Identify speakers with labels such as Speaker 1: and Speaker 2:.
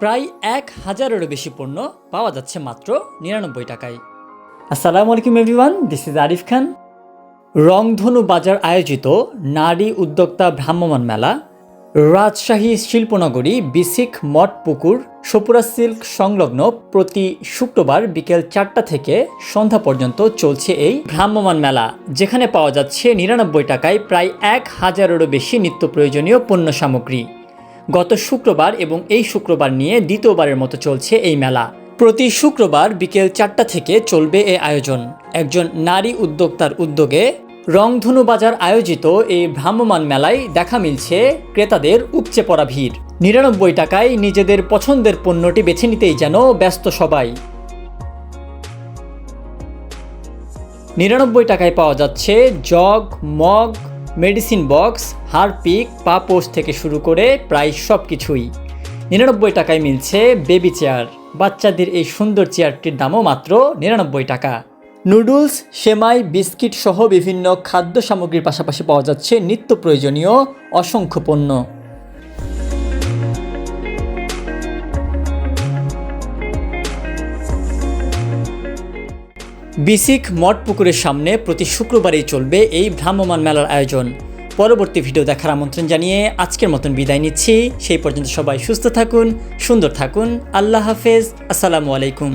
Speaker 1: প্রায় এক হাজারেরও বেশি পণ্য পাওয়া যাচ্ছে মাত্র নিরানব্বই টাকায়। আসসালামু আলাইকুম everyone this is Arif Khan. Rongdhonu Bazar আয়োজিত নারী উদ্যোক্তা ভ্রাম্যমাণ মেলা, রাজশাহী শিল্পনগরী বিসিক মঠ পুকুর, সপুরা সিল্ক সংলগ্ন প্রতি শুক্রবার বিকেল চারটা থেকে সন্ধ্যা পর্যন্ত চলছে এই ভ্রাম্যমান মেলা, যেখানে পাওয়া যাচ্ছে নিরানব্বই টাকায় প্রায় এক হাজারেরও বেশি নিত্য প্রয়োজনীয় পণ্য সামগ্রী। গত শুক্রবার এবং এই শুক্রবার নিয়ে দ্বিতীয়বারের মতো চলছে এই মেলা। প্রতি শুক্রবার বিকেল চারটা থেকে চলবে এ আয়োজন। একজন নারী উদ্যোক্তার উদ্যোগে রংধনু বাজার আয়োজিত এই ভ্রাম্যমাণ মেলায় দেখা মিলছে ক্রেতাদের উপচে পড়া ভিড়। নিরানব্বই টাকায় নিজেদের পছন্দের পণ্যটি বেছে নিতেই যেন ব্যস্ত সবাই। নিরানব্বই টাকায় পাওয়া যাচ্ছে jug, mug medicine box, Harpic post থেকে শুরু করে প্রায় সব কিছুই নিরানব্বই টাকায় মিলছে বেবি চেয়ার। বাচ্চাদের এই সুন্দর চেয়ারটির দামও মাত্র নিরানব্বই টাকা। নুডলস, সেমাই, বিস্কিট সহ বিভিন্ন খাদ্য সামগ্রীর পাশাপাশি পাওয়া যাচ্ছে নিত্য প্রয়োজনীয় অসংখ্য পণ্য। বিসিক মঠ পুকুরের সামনে প্রতি শুক্রবারেই চলবে এই ভ্রাম্যমান মেলার আয়োজন। পরবর্তী ভিডিও দেখার আমন্ত্রণ জানিয়ে আজকের মতন বিদায় নিচ্ছি। সেই পর্যন্ত সবাই সুস্থ থাকুন, সুন্দর থাকুন। আল্লাহ হাফেজ। আসসালামু আলাইকুম।